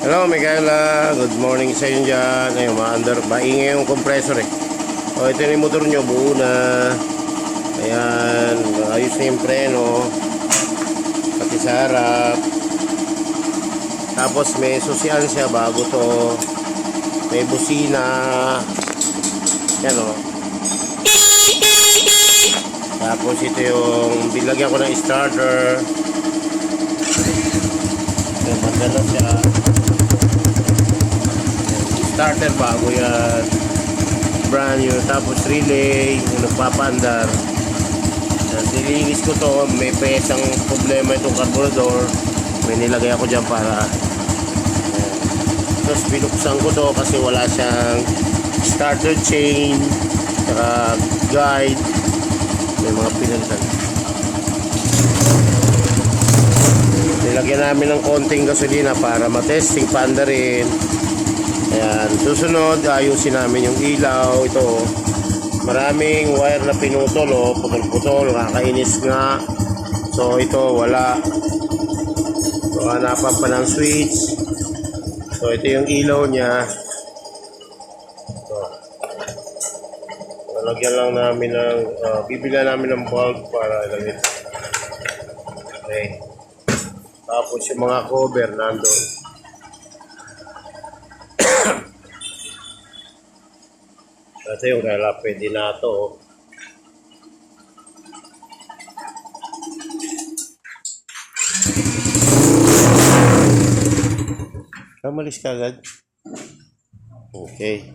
Hello, Mikaela. Good morning sa inyo dyan. Ayun, ma-under, maingay yung compressor eh. O, ito na yung motor nyo. Buo na. Ayan. Ayos na yung preno. Pati sa harap. Tapos may susian siya bago to. May busina. Yan o. Tapos ito yung bilagyan ko ng starter. Maganda siya starter bago yan? Brand new tapos relay yung nagpapandar nilinis ko to may pesang problema itong carburetor. May nilagay ako dyan para yan. tapos binuksan ko to kasi wala siyang starter chain saka guide. May mga pinalitan nilagyan namin ng konting gasolina para matesting panda rin susunod, ayusin namin yung ilaw. Ito, maraming wire na pinutol, oh. Putol-putol, kakainis nga. So, ito, wala. So, hanapan pa ng switch. So, ito yung ilaw niya. Ito. Lalagyan lang namin ng, uh, bibila namin ng bulb para ilagay. Okay. Tapos yung mga cover nandun. Ito yung kaya pwede na ito. oh. Kamalis ka agad. Okay.